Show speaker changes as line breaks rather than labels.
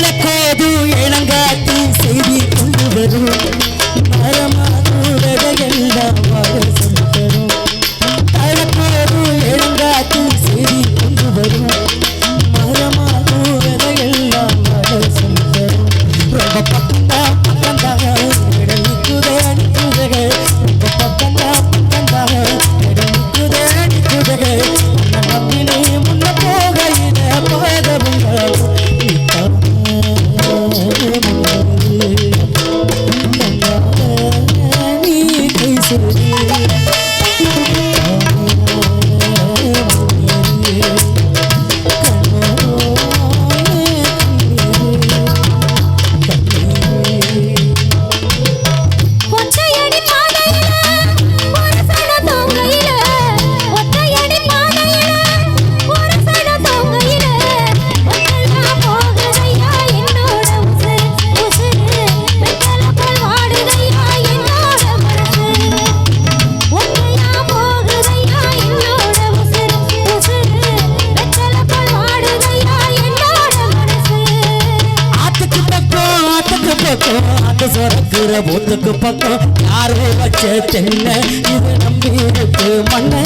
எனக்கு எது இளங்காட்டி செய்தி கொண்டு வரும். to பக்கம் அந்த சுரக்கிற பூத்துக்கு பக்கம் யாரும் வச்ச தென்னை இது நம்பி இருக்கு மண்ணை.